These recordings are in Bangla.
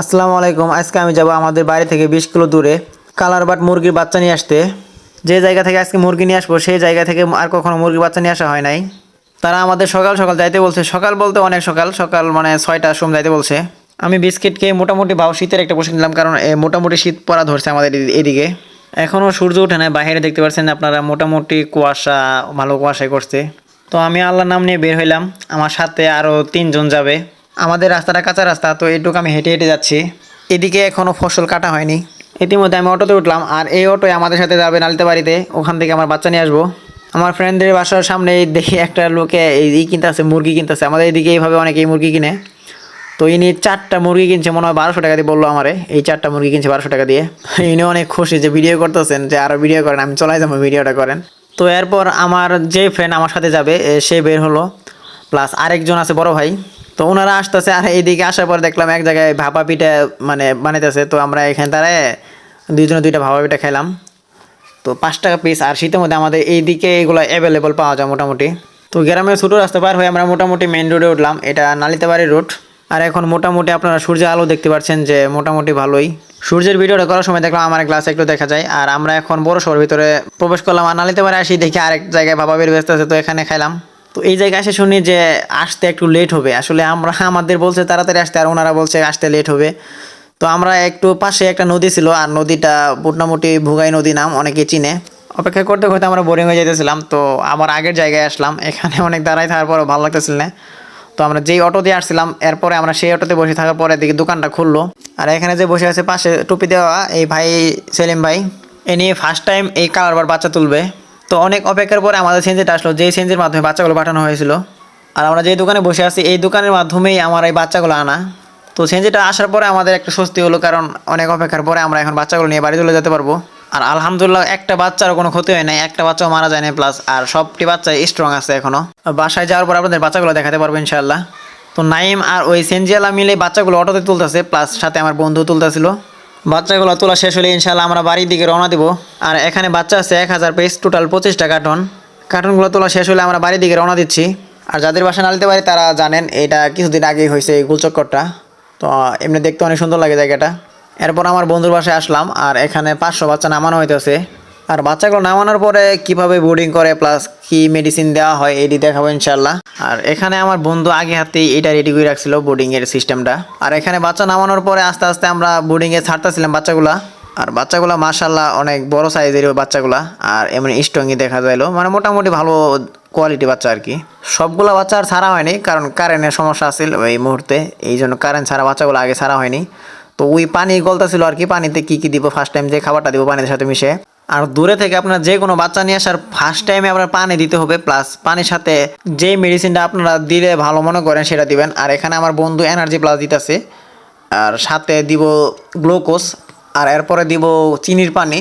আসসালামু আলাইকুম। আজকে আমি যাব আমাদের বাড়ি থেকে বিশ কিলো দূরে কালারবাট মুরগির বাচ্চা নিয়ে আসতে। যে জায়গা থেকে আজকে মুরগি নিয়ে আসব, সেই জায়গা থেকে আর কখনো মুরগির বাচ্চা নিয়ে আসা হয় নাই। তারা আমাদের সকাল সকাল যাইতে বলছে। সকাল বলতে অনেক সকাল। সকাল মানে ছয়টার সময় যাইতে বলছে। আমি বিস্কিট খেয়ে মোটামুটি ভাও শীতের একটা পোশাক নিলাম কারণ মোটামুটি শীত পড়া ধরছে আমাদের এদিকে। এখনও সূর্য ওঠে না বাইরে দেখতে পাচ্ছেন আপনারা মোটামুটি কুয়াশা, ভালো কুয়াশায় করছে। তো আমি আল্লাহর নাম নিয়ে বের হইলাম। আমার সাথে আরও তিনজন যাবে। আমাদের রাস্তাটা কাঁচা রাস্তা, তো এইটুকু আমি হেঁটে হেঁটে যাচ্ছি। এদিকে এখনও ফসল কাটা হয়নি। ইতিমধ্যে আমি অটোতে উঠলাম, আর এই অটোয় আমাদের সাথে যাবে নালিতে বাড়িতে ওখান থেকে আমার বাচ্চা নিয়ে আসব। আমার ফ্রেন্ডদের বাসার সামনে দেখি একটা লোকে এই ই কিনতেছে, মুরগি কিনতে কিনতেছে। আমাদের এদিকে এইভাবে অনেকেই মুরগি কিনে। তো ইনি চারটা মুরগি কিনছে, মনে হয় বারোশো টাকা দিয়ে বলল আমারে, এই চারটা মুরগি কিনছে বারোশো টাকা দিয়ে। ইনি অনেক খুশি যে ভিডিও করতেছেন, যে আরও ভিডিও করেন, আমি চলাই যাব ভিডিওটা করেন। তো এরপর আমার যে ফ্রেন্ড আমার সাথে যাবে সে বের হলো। প্লাস আরেকজন আছে বড় ভাই। তো ওনারা আসতেছে, আর এইদিকে আসার পর দেখলাম এক জায়গায় ভাপা পিঠা মানে বানাইতেছে। তো আমরা এখানে দাঁড়ায় দুইজনে দুইটা ভাপা পিঠা খেলাম তো পাঁচ টাকা পিস আর শীতের মধ্যে আমাদের এইদিকে এগুলো অ্যাভেলেবল পাওয়া যায় মোটামুটি। তো গ্রামের ছোটো রাস্তা পার হয়ে আমরা মোটামুটি মেন রোডে উঠলাম। এটা নালিতাবাড়ি রোড আর এখন মোটামুটি আপনারা সূর্যের আলো দেখতে পাচ্ছেন যে মোটামুটি ভালোই। সূর্যের ভিডিওটা করার সময় দেখলাম আমার গ্লাসে একটু দেখা যায়। আর আমরা এখন বড় শহর ভিতরে প্রবেশ করলাম, আর নালিতাবাড়ি আসি দেখি আরেক জায়গায় বাবা বের ব্যস্ত আছে তো এখানে খাইলাম। তো এই জায়গায় এসে শুনি যে আসতে একটু লেট হবে। আসলে আমরা, আমাদের বলছে তাড়াতাড়ি আসতে, আর ওনারা বলছে আসতে লেট হবে। তো আমরা একটু পাশে একটা নদী ছিল, আর নদীটা মোটামুটি ভুগাই নদী নাম, অনেকে চিনে। অপেক্ষা করতে করতে আমরা বোরিং হয়ে যেতেছিলাম তো আবার আগের জায়গায় আসলাম। এখানে অনেক দাঁড়াই থাকার পরও ভালো লাগতেছিল না। তো আমরা যেই অটো দিয়ে আসছিলাম, এরপরে আমরা সেই অটোতে বসে থাকার পরে দেখি দোকানটা খুললো। আর এখানে যে বসে আছে পাশে টুপি দেওয়া, এই ভাই সেলিম ভাই, এ নিয়ে ফার্স্ট টাইম এই কালারবার বাচ্চা তুলবে। তো অনেক অপেক্ষার পরে আমাদের সেঞ্জিটা আসলো। যেই সেঞ্জির মাধ্যমে বাচ্চাগুলো পাঠানো হয়েছিল। আর আমরা যেই দোকানে বসে আছি, এই দোকানের মাধ্যমেই আমার এই বাচ্চাগুলো আনা। তো সেঞ্জিটা আসার পরে আমাদের একটা স্বস্তি হলো, কারণ অনেক অপেক্ষার পরে আমরা এখন বাচ্চাগুলো নিয়ে বাড়ি চলে যেতে পারব। আর আলহামদুলিল্লাহ একটা বাচ্চারও কোনো ক্ষতি হয় নাই, একটা বাচ্চাও মারা যায় না প্লাস আর সবটি বাচ্চা স্ট্রং আছে এখনও। বাসায় যাওয়ার পর আপনাদের বাচ্চাগুলো দেখাতে পারব ইনশাল্লাহ তো নাইম আর ওই সেনজিয়ালা মিলে বাচ্চাগুলো অটোতে তুলতেছে প্লাস সাথে আমার বন্ধু তুলতেছিল। বাচ্চাগুলো তোলা শেষ হলে ইনশাল্লাহ আমরা বাড়ির দিকে রওনা দেবো। আর এখানে বাচ্চা আছে এক হাজার পিস টোটাল পঁচিশটা কার্টন কার্টনগুলো তোলা শেষ হলে আমরা বাড়ির দিকে রওনা দিচ্ছি। আর যাদের বাসা না নিতে পারি, তারা জানেন এটা কিছুদিন আগেই হয়েছে এই গুলচক্করটা। তো, এমনি দেখতে অনেক সুন্দর লাগে জায়গাটা। এরপর আমার বন্ধুর বাসায় আসলাম, আর এখানে পাঁচশো বাচ্চা নামানো হইতেছে। আর বাচ্চাগুলো নামানোর পরে কীভাবে বোর্ডিং করে প্লাস কি মেডিসিন দেওয়া হয়, এটি দেখাবো ইনশাল্লাহ আর এখানে আমার বন্ধু আগে হাতেই এটা রেডি করে রাখছিল বোর্ডিং এর সিস্টেমটা আর এখানে বাচ্চা নামানোর পরে আস্তে আস্তে আমরা বোর্ডিং এ ছাড়তেছিলাম বাচ্চাগুলা। আর বাচ্চাগুলা মাশাল্লাহ অনেক বড় সাইজের বাচ্চাগুলা। আর এমনি স্ট্রংই দেখা যাইলো। মানে মোটামুটি ভালো কোয়ালিটি বাচ্চা আর কি। সবগুলা বাচ্চা আর ছাড়া হয়নি, কারণ কারেন্টের সমস্যা আছিল এই মুহূর্তে। এই জন্য কারেন্ট ছাড়া বাচ্চাগুলো আগে ছাড়া হয়নি। তো ওই পানি গলতা ছিল আর কি, পানিতে কি কি দিব ফার্স্ট টাইম যে খাবারটা দিব পানির সাথে মিশে। আর দূরে থেকে আপনার যে কোনো বাচ্চা নিয়ে আসার ফার্স্ট টাইমে আপনার পানি দিতে হবে প্লাস পানির সাথে যে মেডিসিনটা আপনারা দিলে ভালো মনে করেন সেটা দিবেন। আর এখানে আমার বন্ধু এনার্জি প্লাস দিতেছে। আর সাথে দিব গ্লুকোজ আর এরপরে দিব চিনির পানি।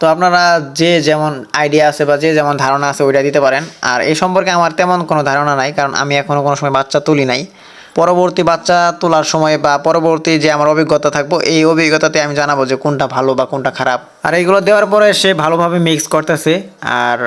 তো আপনারা যে যেমন আইডিয়া আছে বা যে যেমন ধারণা আছে ওইটা দিতে পারেন। আর এই সম্পর্কে আমার তেমন কোনো ধারণা নাই, কারণ আমি এখনও কোনো সময় বাচ্চা তুলি নাই। পরবর্তী বাচ্চা তোলার সময় বা পরবর্তী যে আমার অভিজ্ঞতা থাকব, এই অভিজ্ঞতাতে আমি জানাব যে কোনটা ভালো বা কোনটা খারাপ। আর এইগুলো দেওয়ার পরে সে ভালোভাবে মিক্স করতেছে আর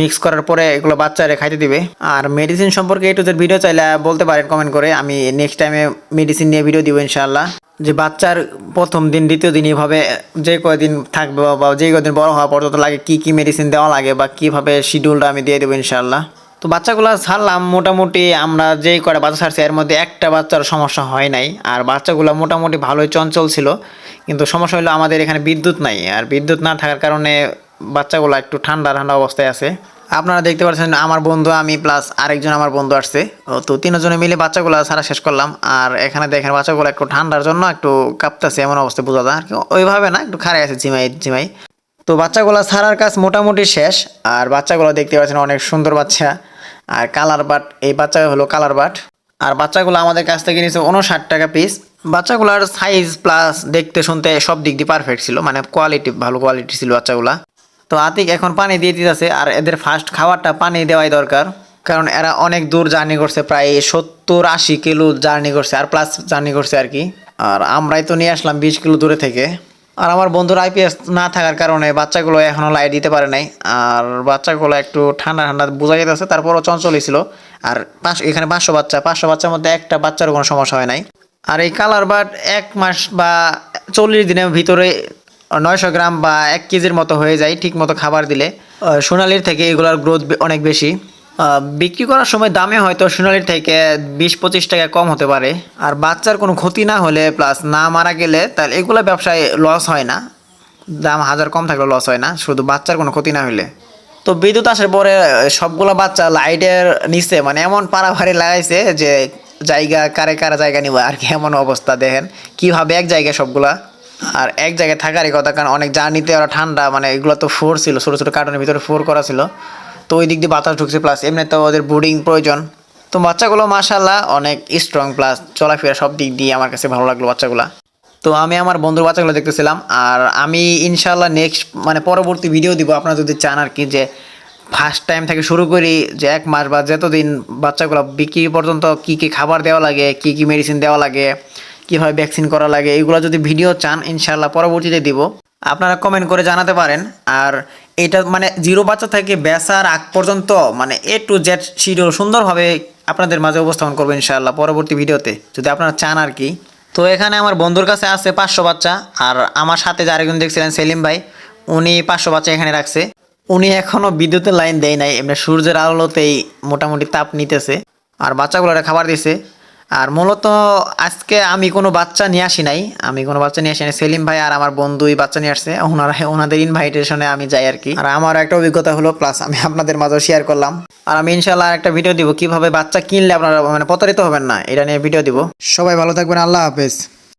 মিক্স করার পরে এগুলো বাচ্চারা খাইতে দিবে। আর মেডিসিন সম্পর্কে একটু যে ভিডিও চাইলে বলতে পারেন কমেন্ট করে। আমি নেক্সট টাইমে মেডিসিন নিয়ে ভিডিও দিব ইনশাআল্লাহ। যে বাচ্চার প্রথম দিন, দ্বিতীয় দিন এইভাবে যে কয়দিন থাকবে বা যে কয়দিন বড় হওয়া পর্যন্ত লাগে, কি কি মেডিসিন দেওয়া লাগে বা কীভাবে শিডিউলটা আমি দিয়ে দেবো ইনশাআল্লাহ। তো বাচ্চাগুলো ছাড়লাম, মোটামুটি আমরা যেই কটা বাচ্চা ছাড়ছি, এর মধ্যে একটা বাচ্চার সমস্যা হয় নাই। আর বাচ্চাগুলো মোটামুটি ভালোই চঞ্চল ছিল, কিন্তু সমস্যা হলো আমাদের এখানে বিদ্যুৎ নাই, আর বিদ্যুৎ না থাকার কারণে বাচ্চাগুলো একটু ঠান্ডা ঠান্ডা অবস্থায় আছে। আপনারা দেখতে পাচ্ছেন, আমার বন্ধু, আমি প্লাস আরেকজন আমার বন্ধু আসছে। তো তিনজনে মিলে বাচ্চাগুলো ছাড়া শেষ করলাম, আর এখানে দেখেন বাচ্চাগুলো একটু ঠান্ডার জন্য একটু কাঁপতেছে, এমন অবস্থায় বোঝা যায়। আর কি, ওইভাবে না, একটু খারাই আছে জিমাই জিমাই তো বাচ্চাগুলো ছাড়ার কাজ মোটামুটি শেষ, আর বাচ্চাগুলো দেখতে পাচ্ছেন অনেক সুন্দর বাচ্চা। আর কালার বাট, এই বাচ্চা হলো কালার বাট। আর বাচ্চাগুলো আমাদের কাছ থেকে নিয়েছে উনষাট টাকা পিস বাচ্চাগুলোর সাইজ প্লাস দেখতে শুনতে সব দিক দিয়ে পারফেক্ট ছিল মানে কোয়ালিটি ভালো কোয়ালিটি ছিল বাচ্চাগুলা। তো আতিক এখন পানি দিয়ে দিতেছে, আর এদের ফার্স্ট খাবারটা পানি দেওয়াই দরকার। কারণ এরা অনেক দূর জার্নি করছে, প্রায় সত্তর আশি কিলো জার্নি করছে, আর প্লাস জার্নি করছে আর কি। আর আমরাই তো নিয়ে আসলাম বিশ কিলো দূরে থেকে। আর আমার বন্ধুর আইপিএস না থাকার কারণে বাচ্চাগুলো এখনও লাইট দিতে পারে নাই। আর বাচ্চাগুলো একটু ঠান্ডা ঠান্ডা বোঝা যেতেছে তারপরও চঞ্চলই ছিল আর পাঁচ, এখানে পাঁচশো বাচ্চা, পাঁচশো বাচ্চার মধ্যে একটা বাচ্চারও কোনো সমস্যা হয় নাই। আর এই কালার বাট এক মাস বা চল্লিশ দিনের ভিতরে নয়শো গ্রাম বা এক কেজির মতো হয়ে যায় ঠিক মতো খাবার দিলে। সোনালির থেকে এগুলোর গ্রোথ অনেক বেশি। বিক্রি করার সময় দামে হয়তো সোনালির থেকে বিশ পঁচিশ টাকা কম হতে পারে। আর বাচ্চার কোনো ক্ষতি না হলে প্লাস না মারা গেলে তাহলে এগুলো ব্যবসায় লস হয় না। দাম হাজার কম থাকলে লস হয় না, শুধু বাচ্চার কোনো ক্ষতি না হলে তো বিদ্যুৎ আসার পরে সবগুলো বাচ্চা লাইটের নিচে মানে এমন পাড়াভাড়ি লাগাইছে যে জায়গা, কারে কারা জায়গা নিব, আর কি এমন অবস্থা দেখেন। কীভাবে এক জায়গায় সবগুলা? আর এক জায়গায় থাকারই কথা, কারণ অনেক জার্নিতে ওরা ঠান্ডা মানে এগুলো তো ফোর ছিল, ছোটো ছোটো কার্টনের ভিতরে ফোর করা ছিল। তো ওই দিক দিয়ে বাতাস ঢুকছে প্লাস এমনি তো ওদের ব্রুডিং প্রয়োজন। তো বাচ্চাগুলো মাশাল্লাহ অনেক স্ট্রং প্লাস চলাফেরা সব দিক দিয়ে আমার কাছে ভালো লাগল বাচ্চাগুলা। তো আমি আমার বন্ধুর বাচ্চাগুলো দেখতেছিলাম, আর আমি ইনশাল্লাহ নেক্সট মানে পরবর্তী ভিডিও দিব। আপনারা যদি চান আর কি যে ফার্স্ট টাইম থেকে শুরু করি, যে এক মাস বা যতদিন বাচ্চাগুলো বিক্রি পর্যন্ত কি কি খাবার দেওয়া লাগে, কি কি মেডিসিন দেওয়া লাগে, কীভাবে ভ্যাকসিন করা লাগে, এগুলো যদি ভিডিও চান ইনশাল্লাহ পরবর্তীতে দিব। আপনারা কমেন্ট করে জানাতে পারেন, আর এটা মানে জিরো বাচ্চা থেকে বেচার আগ পর্যন্ত মানে এ টু জেড শিডিউল সুন্দরভাবে আপনাদের মাঝে উপস্থাপন করব ইনশাল্লাহ পরবর্তী ভিডিওতে। যদি আপনারা চান আর কি। তো এখানে আমার বন্ধুর কাছে আছে পাঁচশো বাচ্চা, আর আমার সাথে যে আরেকজন দেখছিলেন সেলিম ভাই, উনি পাঁচশো বাচ্চা এখানে রাখছে। উনি এখনও বিদ্যুতের লাইন দেয় নাই, এমনি সূর্যের আলোতেই মোটামুটি তাপ নিতেছে। আর বাচ্চাগুলোরা খাবার দিছে। আর মূলত আজকে আমি কোনো বাচ্চা নিয়ে আসি নাই। আমি কোনো বাচ্চা নিয়ে আসি নাই। সেলিম ভাই আর আমার বন্ধুই বাচ্চা নিয়ে আসছে। ওনারা, ওনাদের ইনভাইটেশনে আমি যাই আর কি। আর আমার একটা অভিজ্ঞতা হলো প্লাস আমি আপনাদের মাঝে শেয়ার করলাম। আর আমি ইনশাল্লাহ একটা ভিডিও দিব। কীভাবে বাচ্চা কিনলে আপনারা মানে প্রতারিত হবেন না, এটা নিয়ে ভিডিও দিব। সবাই ভালো থাকবেন। আল্লাহ হাফেজ।